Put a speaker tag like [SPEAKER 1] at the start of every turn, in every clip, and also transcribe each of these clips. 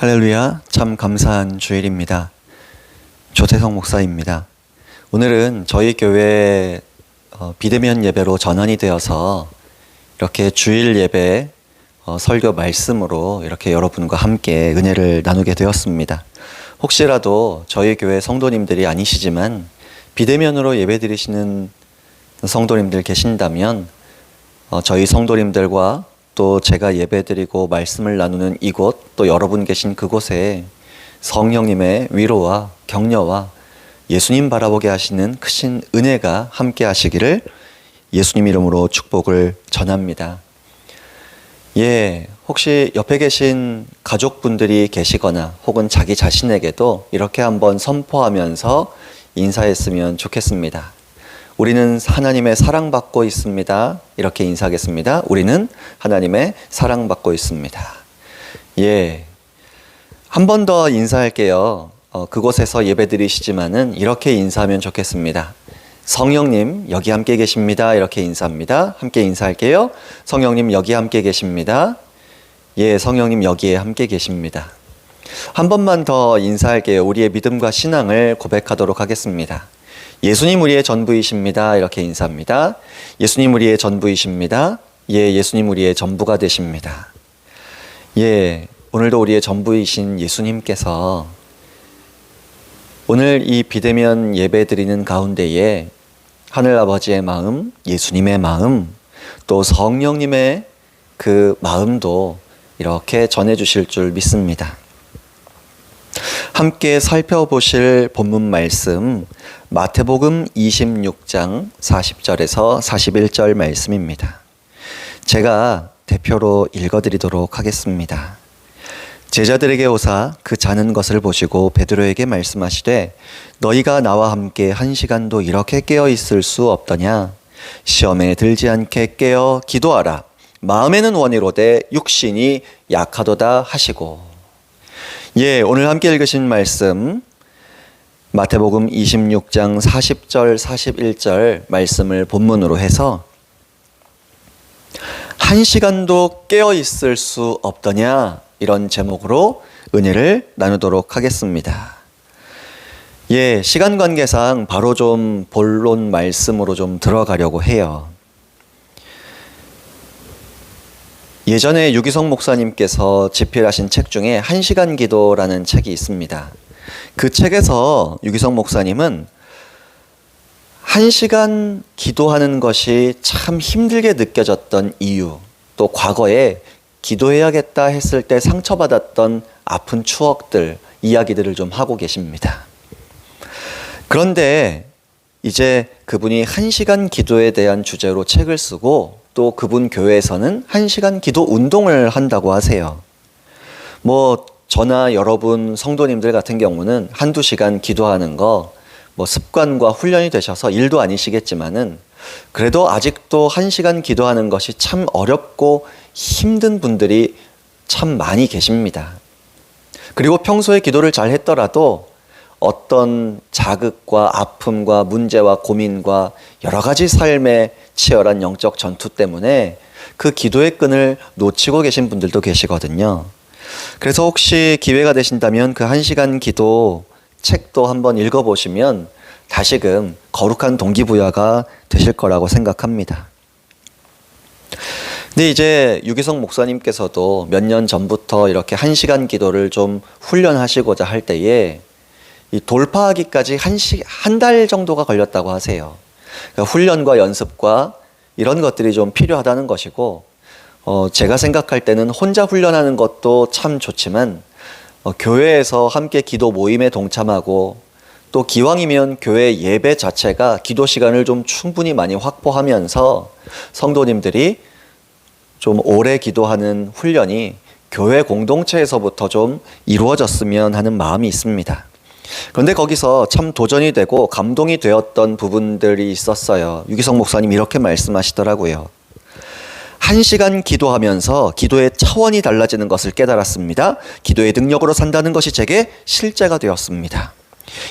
[SPEAKER 1] 할렐루야, 참 감사한 주일입니다. 조태성 목사입니다. 오늘은 저희 교회 어, 비대면 예배로 전환이 되어서 이렇게 주일 예배 어, 설교 말씀으로 이렇게 여러분과 함께 은혜를 나누게 되었습니다. 혹시라도 저희 교회 성도님들이 아니시지만 비대면으로 예배 드리시는 성도님들 계신다면 어, 저희 성도님들과 또 제가 예배드리고 말씀을 나누는 이곳 또 여러분 계신 그곳에 성령님의 위로와 격려와 예수님 바라보게 하시는 크신 은혜가 함께 하시기를 예수님 이름으로 축복을 전합니다. 예, 혹시 옆에 계신 가족분들이 계시거나 혹은 자기 자신에게도 이렇게 한번 선포하면서 인사했으면 좋겠습니다. 우리는 하나님의 사랑받고 있습니다. 이렇게 인사하겠습니다. 우리는 하나님의 사랑받고 있습니다. 예. 한 번 더 인사할게요. 어, 그곳에서 예배 드리시지만은 이렇게 인사하면 좋겠습니다. 성령님, 여기 함께 계십니다. 이렇게 인사합니다. 함께 인사할게요. 성령님, 여기 함께 계십니다. 예, 성령님, 여기에 함께 계십니다. 한 번만 더 인사할게요. 우리의 믿음과 신앙을 고백하도록 하겠습니다. 예수님 우리의 전부이십니다. 이렇게 인사합니다. 예수님 우리의 전부이십니다. 예, 예수님 우리의 전부가 되십니다. 예, 오늘도 우리의 전부이신 예수님께서 오늘 이 비대면 예배 드리는 가운데에 하늘 아버지의 마음, 예수님의 마음, 또 성령님의 그 마음도 이렇게 전해 주실 줄 믿습니다. 함께 살펴보실 본문 말씀 마태복음 26장 40절에서 41절 말씀입니다. 제가 대표로 읽어드리도록 하겠습니다. 제자들에게 오사 그 자는 것을 보시고 베드로에게 말씀하시되 너희가 나와 함께 한 시간도 이렇게 깨어 있을 수 없더냐 시험에 들지 않게 깨어 기도하라 마음에는 원이로되 육신이 약하도다 하시고 예, 오늘 함께 읽으신 말씀 마태복음 26장 40절 41절 말씀을 본문으로 해서 한 시간도 깨어 있을 수 없더냐 이런 제목으로 은혜를 나누도록 하겠습니다. 예, 시간 관계상 바로 좀 본론 말씀으로 좀 들어가려고 해요. 예전에 유기성 목사님께서 집필하신 책 중에 한시간 기도라는 책이 있습니다. 그 책에서 유기성 목사님은 한 시간 기도하는 것이 참 힘들게 느껴졌던 이유, 또 과거에 기도해야겠다 했을 때 상처받았던 아픈 추억들, 이야기들을 좀 하고 계십니다. 그런데 이제 그분이 한 시간 기도에 대한 주제로 책을 쓰고 또 그분 교회에서는 한 시간 기도 운동을 한다고 하세요. 뭐 저나 여러분 성도님들 같은 경우는 한두 시간 기도하는 거 뭐 습관과 훈련이 되셔서 일도 아니시겠지만은 그래도 아직도 한 시간 기도하는 것이 참 어렵고 힘든 분들이 참 많이 계십니다. 그리고 평소에 기도를 잘 했더라도 어떤 자극과 아픔과 문제와 고민과 여러 가지 삶의 치열한 영적 전투 때문에 그 기도의 끈을 놓치고 계신 분들도 계시거든요. 그래서 혹시 기회가 되신다면 그한 시간 기도 책도 한번 읽어보시면 다시금 거룩한 동기부여가 되실 거라고 생각합니다. 근데 이제 유기성 목사님께서도 몇 년 전부터 이렇게 한 시간 기도를 좀 훈련하시고자 할 때에 이 돌파하기까지 한 달 정도가 걸렸다고 하세요. 그러니까 훈련과 연습과 이런 것들이 좀 필요하다는 것이고, 어, 제가 생각할 때는 혼자 훈련하는 것도 참 좋지만, 어, 교회에서 함께 기도 모임에 동참하고 또 기왕이면 교회 예배 자체가 기도 시간을 좀 충분히 많이 확보하면서 성도님들이 좀 오래 기도하는 훈련이 교회 공동체에서부터 좀 이루어졌으면 하는 마음이 있습니다. 그런데 거기서 참 도전이 되고 감동이 되었던 부분들이 있었어요. 유기성 목사님 이렇게 말씀하시더라고요. 한 시간 기도하면서 기도의 차원이 달라지는 것을 깨달았습니다. 기도의 능력으로 산다는 것이 제게 실제가 되었습니다.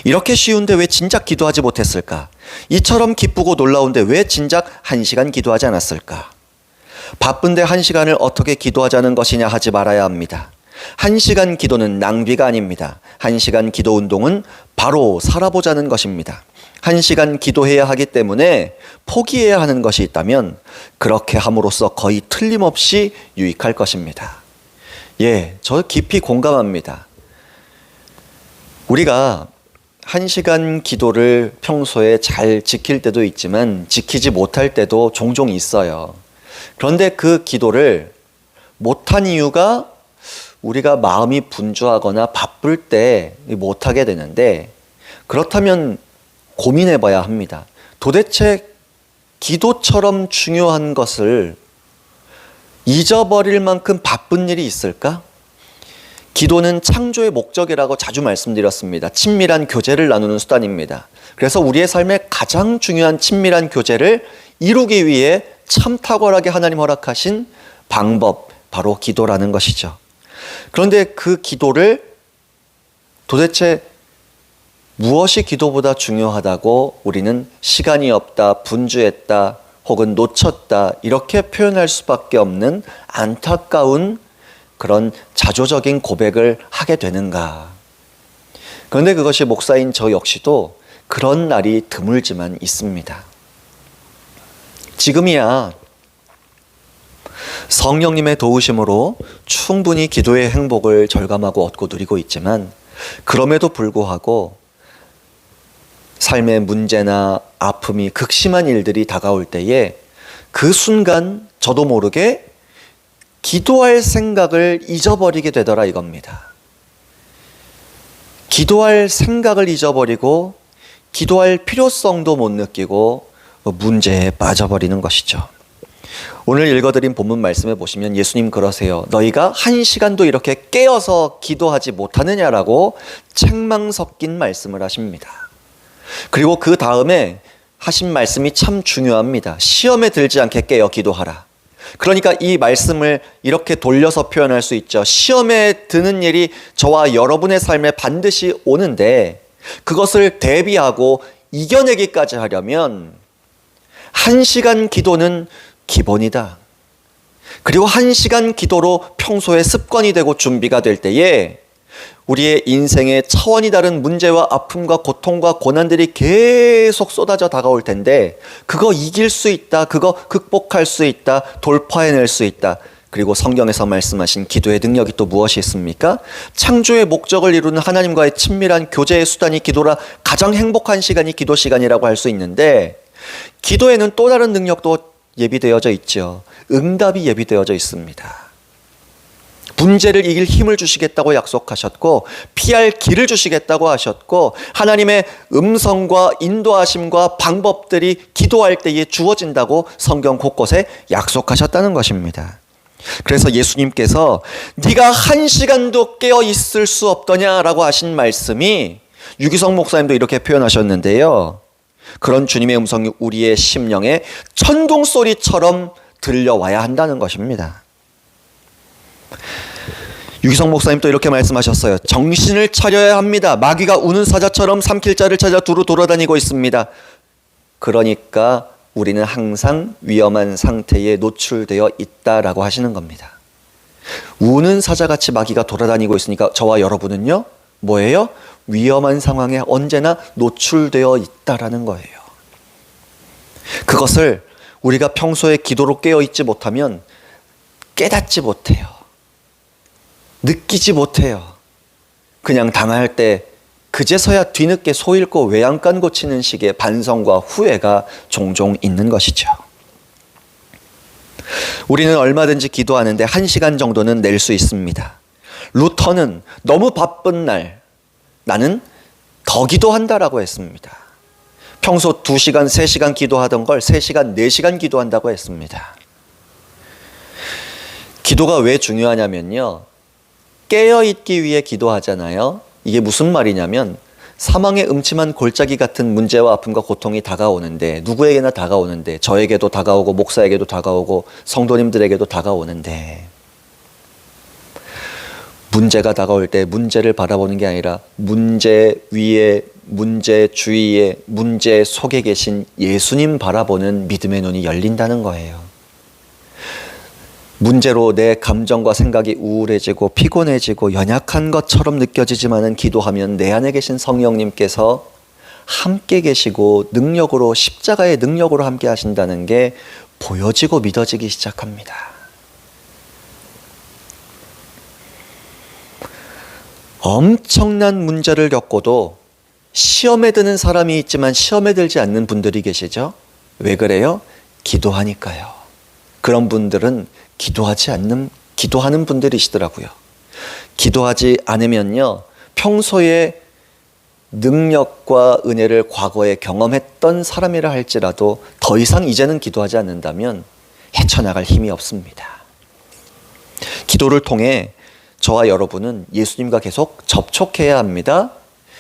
[SPEAKER 1] 이렇게 쉬운데 왜 진작 기도하지 못했을까? 이처럼 기쁘고 놀라운데 왜 진작 한 시간 기도하지 않았을까? 바쁜데 한 시간을 어떻게 기도하자는 것이냐 하지 말아야 합니다. 한 시간 기도는 낭비가 아닙니다. 한 시간 기도 운동은 바로 살아보자는 것입니다. 한 시간 기도해야 하기 때문에 포기해야 하는 것이 있다면 그렇게 함으로써 거의 틀림없이 유익할 것입니다. 예, 저 깊이 공감합니다. 우리가 한 시간 기도를 평소에 잘 지킬 때도 있지만 지키지 못할 때도 종종 있어요. 그런데 그 기도를 못한 이유가 우리가 마음이 분주하거나 바쁠 때 못하게 되는데 그렇다면 고민해 봐야 합니다. 도대체 기도처럼 중요한 것을 잊어버릴 만큼 바쁜 일이 있을까? 기도는 창조의 목적이라고 자주 말씀드렸습니다. 친밀한 교제를 나누는 수단입니다. 그래서 우리의 삶에 가장 중요한 친밀한 교제를 이루기 위해 참 탁월하게 하나님 허락하신 방법, 바로 기도라는 것이죠. 그런데 그 기도를 도대체 무엇이 기도보다 중요하다고 우리는 시간이 없다, 분주했다, 혹은 놓쳤다, 이렇게 표현할 수밖에 없는 안타까운 그런 자조적인 고백을 하게 되는가. 그런데 그것이 목사인 저 역시도 그런 날이 드물지만 있습니다. 지금이야 성령님의 도우심으로 충분히 기도의 행복을 절감하고 얻고 누리고 있지만 그럼에도 불구하고 삶의 문제나 아픔이 극심한 일들이 다가올 때에 그 순간 저도 모르게 기도할 생각을 잊어버리게 되더라 이겁니다. 기도할 생각을 잊어버리고 기도할 필요성도 못 느끼고 문제에 빠져버리는 것이죠. 오늘 읽어드린 본문 말씀에 보시면 예수님 그러세요. 너희가 한 시간도 이렇게 깨어서 기도하지 못하느냐라고 책망 섞인 말씀을 하십니다. 그리고 그 다음에 하신 말씀이 참 중요합니다. 시험에 들지 않게 깨어 기도하라. 그러니까 이 말씀을 이렇게 돌려서 표현할 수 있죠. 시험에 드는 일이 저와 여러분의 삶에 반드시 오는데 그것을 대비하고 이겨내기까지 하려면 한 시간 기도는 기본이다. 그리고 한 시간 기도로 평소에 습관이 되고 준비가 될 때에 우리의 인생의 차원이 다른 문제와 아픔과 고통과 고난들이 계속 쏟아져 다가올 텐데 그거 이길 수 있다. 그거 극복할 수 있다. 돌파해낼 수 있다. 그리고 성경에서 말씀하신 기도의 능력이 또 무엇이 있습니까? 창조의 목적을 이루는 하나님과의 친밀한 교제의 수단이 기도라 가장 행복한 시간이 기도 시간이라고 할 수 있는데 기도에는 또 다른 능력도 예비되어져 있죠. 응답이 예비되어져 있습니다. 문제를 이길 힘을 주시겠다고 약속하셨고 피할 길을 주시겠다고 하셨고 하나님의 음성과 인도하심과 방법들이 기도할 때에 주어진다고 성경 곳곳에 약속하셨다는 것입니다. 그래서 예수님께서 네가 한 시간도 깨어 있을 수 없더냐라고 하신 말씀이 유기성 목사님도 이렇게 표현하셨는데요. 그런 주님의 음성이 우리의 심령에 천둥 소리처럼 들려와야 한다는 것입니다. 유기성 목사님 또 이렇게 말씀하셨어요. 정신을 차려야 합니다. 마귀가 우는 사자처럼 삼킬 자를 찾아 두루 돌아다니고 있습니다. 그러니까 우리는 항상 위험한 상태에 노출되어 있다라고 하시는 겁니다. 우는 사자같이 마귀가 돌아다니고 있으니까 저와 여러분은요, 뭐예요? 위험한 상황에 언제나 노출되어 있다라는 거예요. 그것을 우리가 평소에 기도로 깨어 있지 못하면 깨닫지 못해요. 느끼지 못해요. 그냥 당할 때 그제서야 뒤늦게 소 잃고 외양간 고치는 식의 반성과 후회가 종종 있는 것이죠. 우리는 얼마든지 기도하는데 한 시간 정도는 낼 수 있습니다. 루터는 너무 바쁜 날 나는 더 기도한다라고 했습니다. 평소 2시간, 3시간 기도하던 걸 3시간, 4시간 기도한다고 했습니다. 기도가 왜 중요하냐면요. 깨어 있기 위해 기도하잖아요. 이게 무슨 말이냐면 사망의 음침한 골짜기 같은 문제와 아픔과 고통이 다가오는데 누구에게나 다가오는데 저에게도 다가오고 목사에게도 다가오고 성도님들에게도 다가오는데 문제가 다가올 때 문제를 바라보는 게 아니라 문제 위에 문제 주위에 문제 속에 계신 예수님 바라보는 믿음의 눈이 열린다는 거예요. 문제로 내 감정과 생각이 우울해지고 피곤해지고 연약한 것처럼 느껴지지만은 기도하면 내 안에 계신 성령님께서 함께 계시고 능력으로 십자가의 능력으로 함께 하신다는 게 보여지고 믿어지기 시작합니다. 엄청난 문제를 겪고도 시험에 드는 사람이 있지만 시험에 들지 않는 분들이 계시죠? 왜 그래요? 기도하니까요. 그런 분들은 기도하지 않는, 기도하는 분들이시더라고요. 기도하지 않으면요, 평소에 능력과 은혜를 과거에 경험했던 사람이라 할지라도 더 이상 이제는 기도하지 않는다면 헤쳐나갈 힘이 없습니다. 기도를 통해 저와 여러분은 예수님과 계속 접촉해야 합니다.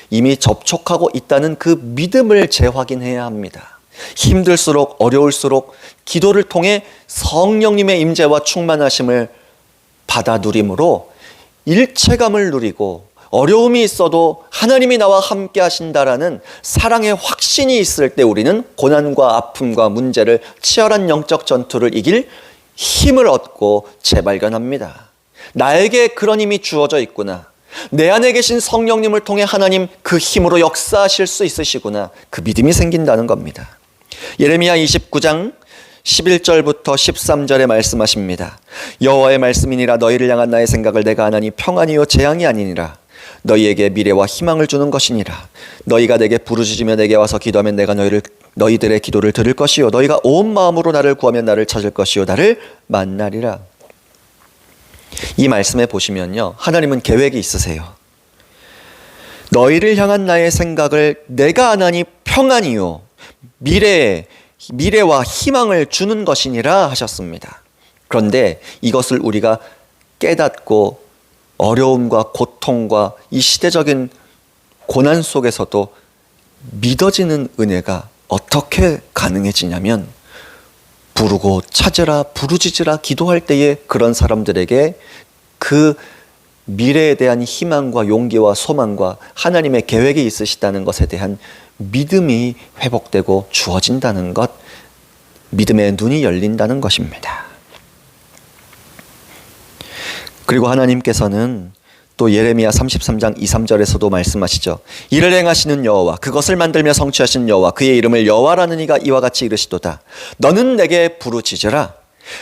[SPEAKER 1] 이미 접촉하고 있다는 그 믿음을 재확인해야 합니다. 힘들수록 어려울수록 기도를 통해 성령님의 임재와 충만하심을 받아 누림으로 일체감을 누리고 어려움이 있어도 하나님이 나와 함께 하신다라는 사랑의 확신이 있을 때 우리는 고난과 아픔과 문제를 치열한 영적 전투를 이길 힘을 얻고 재발견합니다. 나에게 그런 힘이 주어져 있구나. 내 안에 계신 성령님을 통해 하나님 그 힘으로 역사하실 수 있으시구나. 그 믿음이 생긴다는 겁니다. 예레미야 29장 11절부터 13절에 말씀하십니다. 여호와의 말씀이니라 너희를 향한 나의 생각을 내가 하나니 평안이요 재앙이 아니니라. 너희에게 미래와 희망을 주는 것이니라. 너희가 내게 부르짖으며 내게 와서 기도하면 내가 너희를 너희들의 기도를 들을 것이요 너희가 온 마음으로 나를 구하면 나를 찾을 것이요 나를 만나리라. 이 말씀에 보시면요. 하나님은 계획이 있으세요. 너희를 향한 나의 생각을 내가 하나니 평안이요 미래 미래와 희망을 주는 것이니라 하셨습니다. 그런데 이것을 우리가 깨닫고 어려움과 고통과 이 시대적인 고난 속에서도 믿어지는 은혜가 어떻게 가능해지냐면 부르고 찾으라 부르짖으라 기도할 때에 그런 사람들에게 그 미래에 대한 희망과 용기와 소망과 하나님의 계획이 있으시다는 것에 대한 믿음이 회복되고 주어진다는 것, 믿음의 눈이 열린다는 것입니다. 그리고 하나님께서는 또 예레미야 33장 2, 3절에서도 말씀하시죠. 이를 행하시는 여호와 그것을 만들며 성취하신 여호와 그의 이름을 여호와라는 이가 이와 같이 이르시도다. 너는 내게 부르짖으라.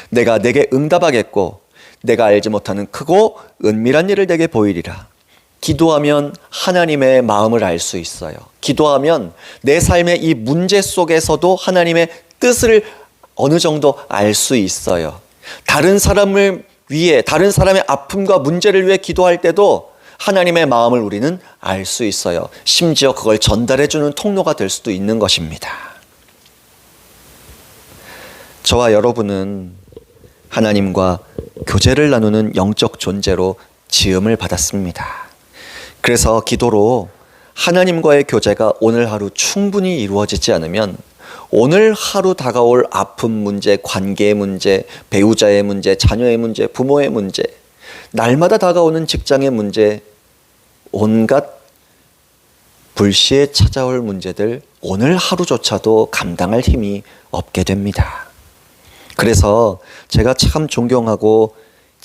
[SPEAKER 1] 내가 내게 응답하겠고 내가 알지 못하는 크고 은밀한 일을 내게 보이리라. 기도하면 하나님의 마음을 알 수 있어요. 기도하면 내 삶의 이 문제 속에서도 하나님의 뜻을 어느 정도 알 수 있어요. 다른 사람을 위해, 다른 사람의 아픔과 문제를 위해 기도할 때도 하나님의 마음을 우리는 알 수 있어요. 심지어 그걸 전달해주는 통로가 될 수도 있는 것입니다. 저와 여러분은 하나님과 교제를 나누는 영적 존재로 지음을 받았습니다. 그래서 기도로 하나님과의 교제가 오늘 하루 충분히 이루어지지 않으면 오늘 하루 다가올 아픔 문제, 관계의 문제, 배우자의 문제, 자녀의 문제, 부모의 문제, 날마다 다가오는 직장의 문제, 온갖 불시에 찾아올 문제들 오늘 하루조차도 감당할 힘이 없게 됩니다. 그래서 제가 참 존경하고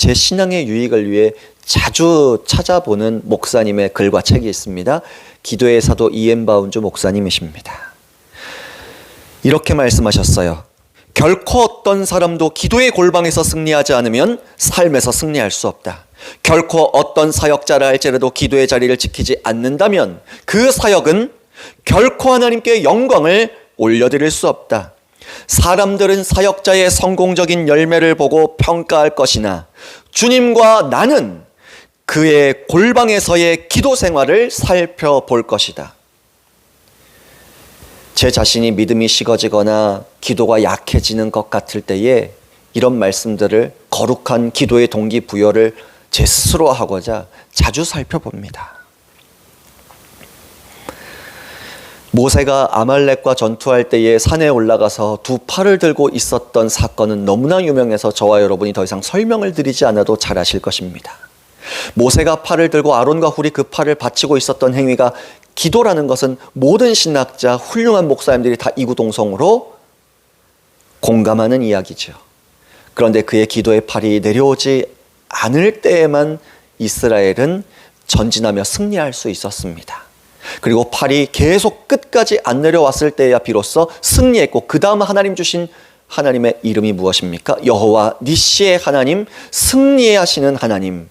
[SPEAKER 1] 제 신앙의 유익을 위해 자주 찾아보는 목사님의 글과 책이 있습니다. 기도의 사도 이엠바운주 목사님이십니다. 이렇게 말씀하셨어요. 결코 어떤 사람도 기도의 골방에서 승리하지 않으면 삶에서 승리할 수 없다. 결코 어떤 사역자라 할지라도 기도의 자리를 지키지 않는다면 그 사역은 결코 하나님께 영광을 올려드릴 수 없다. 사람들은 사역자의 성공적인 열매를 보고 평가할 것이나 주님과 나는 그의 골방에서의 기도 생활을 살펴볼 것이다. 제 자신이 믿음이 식어지거나 기도가 약해지는 것 같을 때에 이런 말씀들을 거룩한 기도의 동기부여를 제 스스로 하고자 자주 살펴봅니다. 모세가 아말렉과 전투할 때에 산에 올라가서 두 팔을 들고 있었던 사건은 너무나 유명해서 저와 여러분이 더 이상 설명을 드리지 않아도 잘 아실 것입니다. 모세가 팔을 들고 아론과 훌이 그 팔을 받치고 있었던 행위가 기도라는 것은 모든 신학자, 훌륭한 목사님들이 다 이구동성으로 공감하는 이야기죠. 그런데 그의 기도의 팔이 내려오지 않을 때에만 이스라엘은 전진하며 승리할 수 있었습니다. 그리고 팔이 계속 끝까지 안 내려왔을 때야 비로소 승리했고 그 다음 하나님 주신 하나님의 이름이 무엇입니까? 여호와 니시의 하나님, 승리하시는 하나님.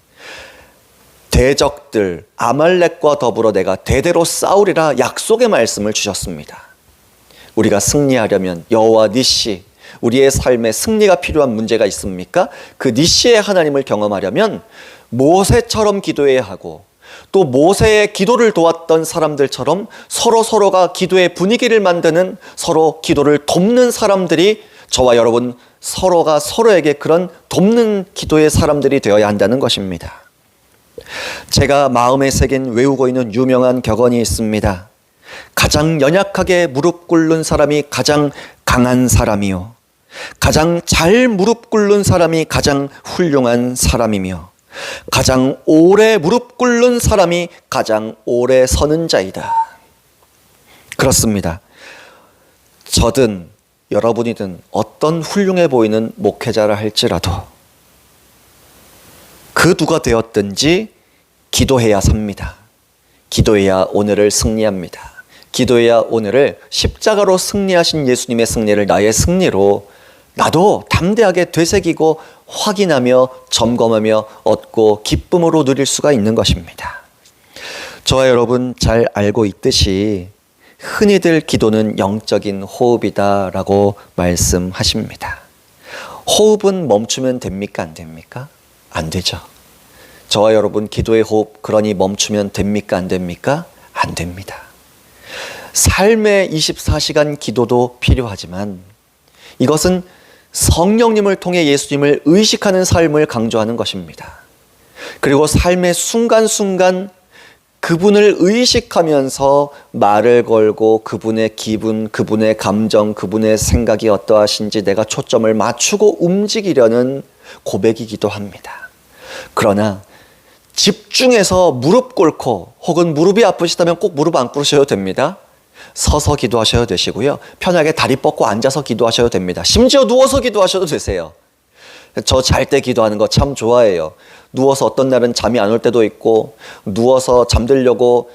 [SPEAKER 1] 대적들 아말렉과 더불어 내가 대대로 싸우리라 약속의 말씀을 주셨습니다. 우리가 승리하려면 여호와 니시 우리의 삶에 승리가 필요한 문제가 있습니까? 그 니시의 하나님을 경험하려면 모세처럼 기도해야 하고 또 모세의 기도를 도왔던 사람들처럼 서로 서로가 기도의 분위기를 만드는 서로 기도를 돕는 사람들이 저와 여러분 서로가 서로에게 그런 돕는 기도의 사람들이 되어야 한다는 것입니다. 제가 마음에 새긴 외우고 있는 유명한 격언이 있습니다. 가장 연약하게 무릎 꿇는 사람이 가장 강한 사람이요. 가장 잘 무릎 꿇는 사람이 가장 훌륭한 사람이며 가장 오래 무릎 꿇는 사람이 가장 오래 서는 자이다. 그렇습니다. 저든 여러분이든 어떤 훌륭해 보이는 목회자라 할지라도 그 누가 되었든지 기도해야 삽니다. 기도해야 오늘을 승리합니다. 기도해야 오늘을 십자가로 승리하신 예수님의 승리를 나의 승리로 나도 담대하게 되새기고 확인하며 점검하며 얻고 기쁨으로 누릴 수가 있는 것입니다. 저와 여러분 잘 알고 있듯이 흔히들 기도는 영적인 호흡이다라고 말씀하십니다. 호흡은 멈추면 됩니까? 안 됩니까? 안 되죠. 저와 여러분 기도의 호흡 그러니 멈추면 됩니까? 안 됩니까? 안 됩니다. 삶의 24시간 기도도 필요하지만 이것은 성령님을 통해 예수님을 의식하는 삶을 강조하는 것입니다. 그리고 삶의 순간순간 그분을 의식하면서 말을 걸고 그분의 기분, 그분의 감정, 그분의 생각이 어떠하신지 내가 초점을 맞추고 움직이려는 고백이기도 합니다. 그러나 집중해서 무릎 꿇고 혹은 무릎이 아프시다면 꼭 무릎 안 꿇으셔도 됩니다. 서서 기도하셔도 되시고요. 편하게 다리 뻗고 앉아서 기도하셔도 됩니다. 심지어 누워서 기도하셔도 되세요. 저 잘 때 기도하는 거 참 좋아해요. 누워서 어떤 날은 잠이 안 올 때도 있고 누워서 잠들려고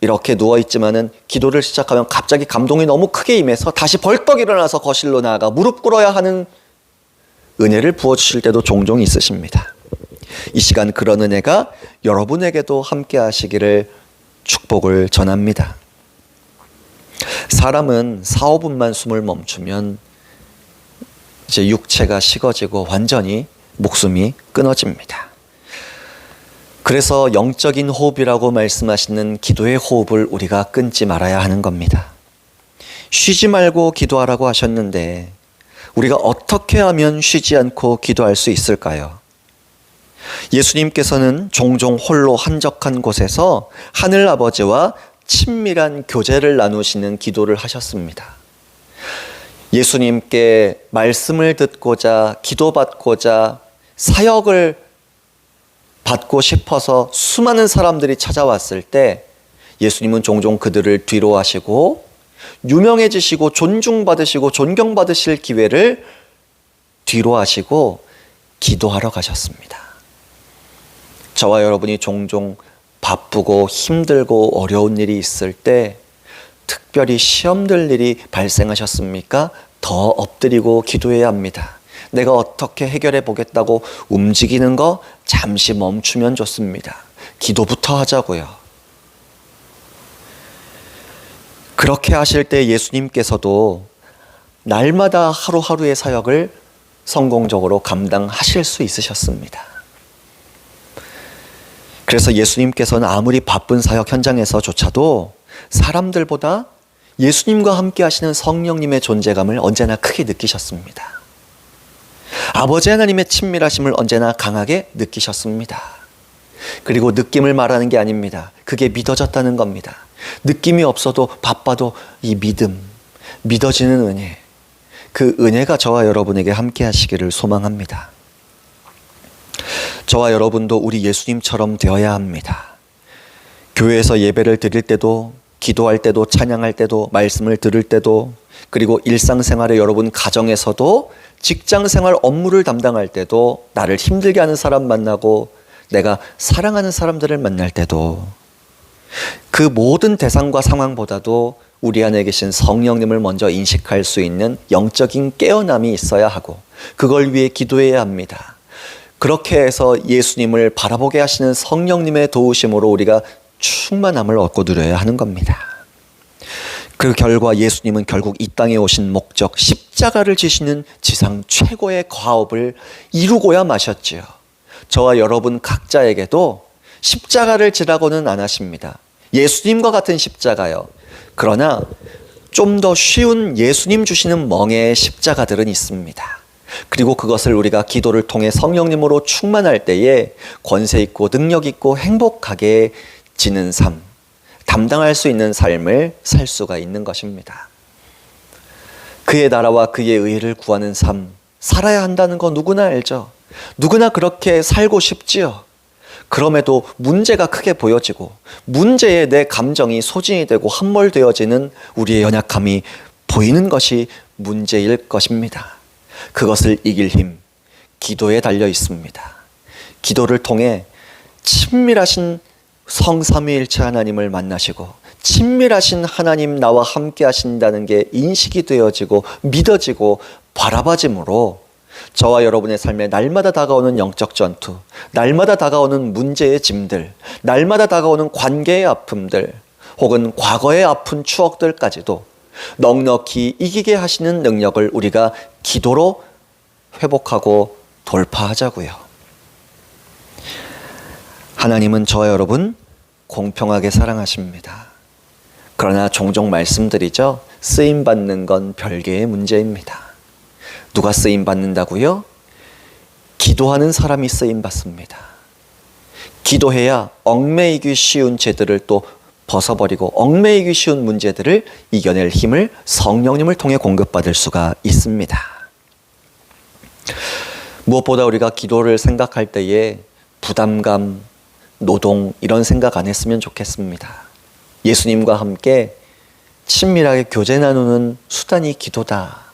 [SPEAKER 1] 이렇게 누워 있지만은 기도를 시작하면 갑자기 감동이 너무 크게 임해서 다시 벌떡 일어나서 거실로 나아가 무릎 꿇어야 하는 은혜를 부어 주실 때도 종종 있으십니다. 이 시간 그런 은혜가 여러분에게도 함께 하시기를 축복을 전합니다. 사람은 4, 5분만 숨을 멈추면 이제 육체가 식어지고 완전히 목숨이 끊어집니다. 그래서 영적인 호흡이라고 말씀하시는 기도의 호흡을 우리가 끊지 말아야 하는 겁니다. 쉬지 말고 기도하라고 하셨는데 우리가 어떻게 하면 쉬지 않고 기도할 수 있을까요? 예수님께서는 종종 홀로 한적한 곳에서 하늘 아버지와 친밀한 교제를 나누시는 기도를 하셨습니다. 예수님께 말씀을 듣고자 기도받고자 사역을 받고 싶어서 수많은 사람들이 찾아왔을 때 예수님은 종종 그들을 뒤로 하시고 유명해지시고 존중받으시고 존경받으실 기회를 뒤로 하시고 기도하러 가셨습니다. 저와 여러분이 종종 바쁘고 힘들고 어려운 일이 있을 때 특별히 시험될 일이 발생하셨습니까? 더 엎드리고 기도해야 합니다. 내가 어떻게 해결해 보겠다고 움직이는 거 잠시 멈추면 좋습니다. 기도부터 하자고요. 그렇게 하실 때 예수님께서도 날마다 하루하루의 사역을 성공적으로 감당하실 수 있으셨습니다. 그래서 예수님께서는 아무리 바쁜 사역 현장에서조차도 사람들보다 예수님과 함께 하시는 성령님의 존재감을 언제나 크게 느끼셨습니다. 아버지 하나님의 친밀하심을 언제나 강하게 느끼셨습니다. 그리고 느낌을 말하는 게 아닙니다. 그게 믿어졌다는 겁니다. 느낌이 없어도 바빠도 이 믿음, 믿어지는 은혜, 그 은혜가 저와 여러분에게 함께 하시기를 소망합니다. 저와 여러분도 우리 예수님처럼 되어야 합니다. 교회에서 예배를 드릴 때도, 기도할 때도, 찬양할 때도, 말씀을 들을 때도, 그리고 일상생활에 여러분 가정에서도 직장 생활 업무를 담당할 때도 나를 힘들게 하는 사람 만나고 내가 사랑하는 사람들을 만날 때도 그 모든 대상과 상황보다도 우리 안에 계신 성령님을 먼저 인식할 수 있는 영적인 깨어남이 있어야 하고 그걸 위해 기도해야 합니다. 그렇게 해서 예수님을 바라보게 하시는 성령님의 도우심으로 우리가 충만함을 얻고 누려야 하는 겁니다. 그 결과 예수님은 결국 이 땅에 오신 목적 십자가를 지시는 지상 최고의 과업을 이루고야 마셨지요. 저와 여러분 각자에게도 십자가를 지라고는 안 하십니다. 예수님과 같은 십자가요. 그러나 좀 더 쉬운 예수님 주시는 멍의 십자가들은 있습니다. 그리고 그것을 우리가 기도를 통해 성령님으로 충만할 때에 권세 있고 능력 있고 행복하게 지는 삶, 담당할 수 있는 삶을 살 수가 있는 것입니다. 그의 나라와 그의 의를 구하는 삶, 살아야 한다는 거 누구나 알죠. 누구나 그렇게 살고 싶지요. 그럼에도 문제가 크게 보여지고 문제에 내 감정이 소진이 되고 함몰되어지는 우리의 연약함이 보이는 것이 문제일 것입니다. 그것을 이길 힘, 기도에 달려 있습니다. 기도를 통해 친밀하신 성삼위일체 하나님을 만나시고 친밀하신 하나님 나와 함께 하신다는 게 인식이 되어지고 믿어지고 바라봐짐으로 저와 여러분의 삶에 날마다 다가오는 영적 전투, 날마다 다가오는 문제의 짐들, 날마다 다가오는 관계의 아픔들, 혹은 과거의 아픈 추억들까지도 넉넉히 이기게 하시는 능력을 우리가 기도로 회복하고 돌파하자고요. 하나님은 저와 여러분 공평하게 사랑하십니다. 그러나 종종 말씀드리죠. 쓰임 받는 건 별개의 문제입니다. 누가 쓰임 받는다고요? 기도하는 사람이 쓰임 받습니다. 기도해야 얽매이기 쉬운 죄들을 또 벗어버리고 얽매이기 쉬운 문제들을 이겨낼 힘을 성령님을 통해 공급받을 수가 있습니다. 무엇보다 우리가 기도를 생각할 때에 부담감, 노동 이런 생각 안 했으면 좋겠습니다. 예수님과 함께 친밀하게 교제 나누는 수단이 기도다.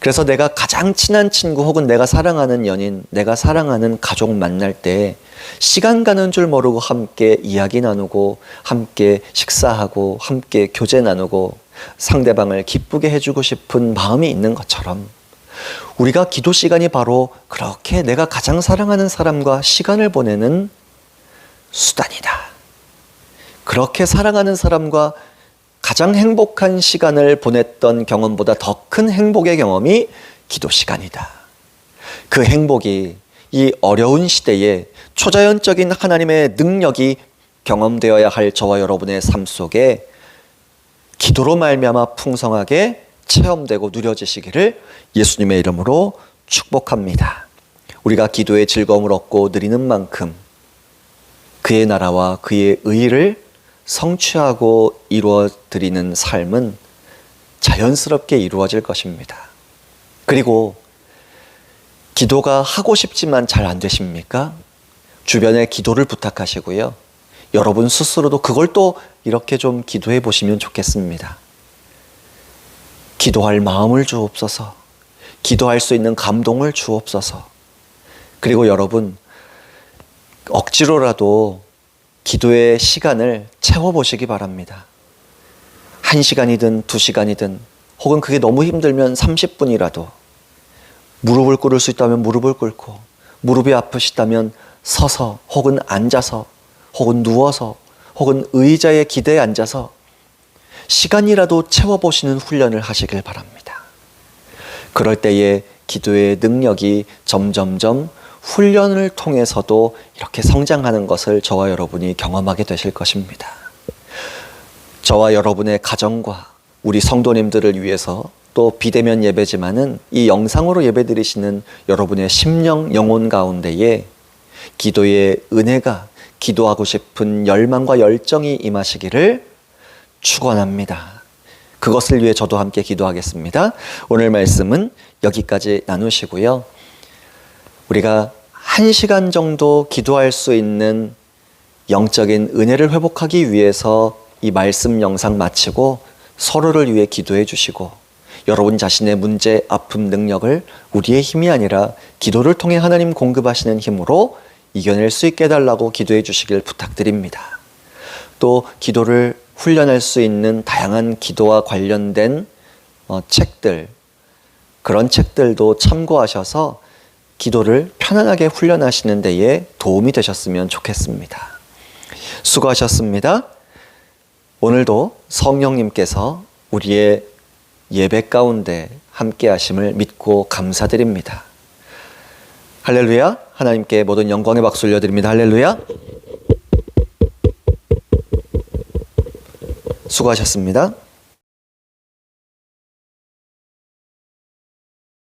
[SPEAKER 1] 그래서 내가 가장 친한 친구 혹은 내가 사랑하는 연인, 내가 사랑하는 가족 만날 때 시간 가는 줄 모르고 함께 이야기 나누고 함께 식사하고 함께 교제 나누고 상대방을 기쁘게 해주고 싶은 마음이 있는 것처럼 우리가 기도 시간이 바로 그렇게 내가 가장 사랑하는 사람과 시간을 보내는 수단이다. 그렇게 사랑하는 사람과 가장 행복한 시간을 보냈던 경험보다 더 큰 행복의 경험이 기도 시간이다. 그 행복이 이 어려운 시대에 초자연적인 하나님의 능력이 경험되어야 할 저와 여러분의 삶 속에 기도로 말미암아 풍성하게 체험되고 누려지시기를 예수님의 이름으로 축복합니다. 우리가 기도의 즐거움을 얻고 누리는 만큼 그의 나라와 그의 의를 성취하고 이루어 드리는 삶은 자연스럽게 이루어질 것입니다. 그리고 기도가 하고 싶지만 잘 안 되십니까? 주변에 기도를 부탁하시고요. 여러분 스스로도 그걸 또 이렇게 좀 기도해 보시면 좋겠습니다. 기도할 마음을 주옵소서. 기도할 수 있는 감동을 주옵소서. 그리고 여러분, 억지로라도 기도의 시간을 채워보시기 바랍니다. 한 시간이든 두 시간이든 혹은 그게 너무 힘들면 30분이라도 무릎을 꿇을 수 있다면 무릎을 꿇고 무릎이 아프시다면 서서 혹은 앉아서 혹은 누워서 혹은 의자에 기대에 앉아서 시간이라도 채워보시는 훈련을 하시길 바랍니다. 그럴 때에 기도의 능력이 점점점 훈련을 통해서도 이렇게 성장하는 것을 저와 여러분이 경험하게 되실 것입니다. 저와 여러분의 가정과 우리 성도님들을 위해서 또 비대면 예배지만은 이 영상으로 예배드리시는 여러분의 심령 영혼 가운데에 기도의 은혜가 기도하고 싶은 열망과 열정이 임하시기를 축원합니다. 그것을 위해 저도 함께 기도하겠습니다. 오늘 말씀은 여기까지 나누시고요. 우리가 한 시간 정도 기도할 수 있는 영적인 은혜를 회복하기 위해서 이 말씀 영상 마치고 서로를 위해 기도해 주시고 여러분 자신의 문제, 아픔, 능력을 우리의 힘이 아니라 기도를 통해 하나님 공급하시는 힘으로 이겨낼 수 있게 해달라고 기도해 주시길 부탁드립니다. 또 기도를 훈련할 수 있는 다양한 기도와 관련된 어, 책들, 그런 책들도 참고하셔서 기도를 편안하게 훈련하시는 데에 도움이 되셨으면 좋겠습니다. 수고하셨습니다. 오늘도 성령님께서 우리의 예배 가운데 함께 하심을 믿고 감사드립니다. 할렐루야. 하나님께 모든 영광의 박수 올려드립니다. 할렐루야. 수고하셨습니다.